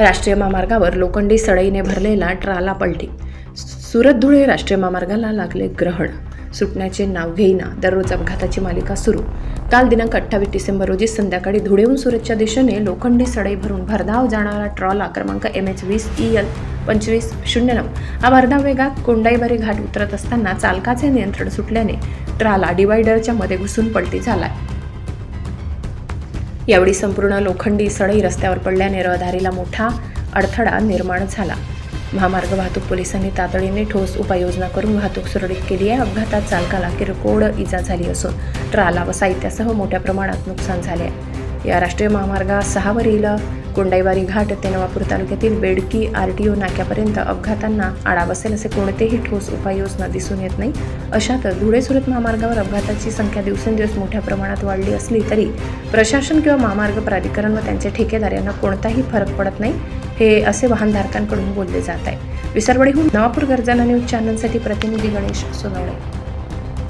राष्ट्रीय महामार्गावर लोखंडी सळईने भरलेला ट्राला पलटी. सुरत धुळे राष्ट्रीय महामार्गाला लागले ग्रहण. सुटण्याचे नाव घेईना दररोज अपघाताची मालिका सुरू. काल दिनांक अठ्ठावीस डिसेंबर रोजी संध्याकाळी धुळेहून सुरतच्या दिशेने लोखंडी सडई भरून भरधाव जाणारा ट्रॉला क्रमांक एम एच वीस ई एल पंचवीस शून्य नऊ. हा भरधाव वेगात कोंडाईबारी घाट उतरत असताना चालकाचे नियंत्रण सुटल्याने ट्राला डिवायडरच्या मध्ये घुसून पलटी झालाय. यावेळी संपूर्ण लोखंडी सडई रस्त्यावर पडल्याने रहदारीला मोठा अडथळा निर्माण झाला. महामार्ग वाहतूक पोलिसांनी तातडीने ठोस उपाययोजना करून वाहतूक सुरळीत केली आहे. अपघातात चालकाला किरकोळ इजा झाली असून ट्राला व साहित्यासह मोठ्या प्रमाणात नुकसान झाले आहे. या राष्ट्रीय महामार्ग सहावरील कोंडाईवारी घाट ते नवापूर तालुक्यातील बेडकी आर टी ओ नाक्यापर्यंत अपघातांना आळा बसेल असे कोणतेही ठोस उपाययोजना दिसून येत नाही. अशात धुळे सुरत महामार्गावर अपघाताची संख्या दिवसेंदिवस मोठ्या प्रमाणात वाढली असली तरी प्रशासन किंवा महामार्ग प्राधिकरण व त्यांचे ठेकेदार यांना कोणताही फरक पडत नाही हे असे वाहनधारकांकडून बोलले जात आहे. विसरवडीहून नवापूर गर्जना न्यूज चॅनलसाठी प्रतिनिधी गणेश सोनवणे.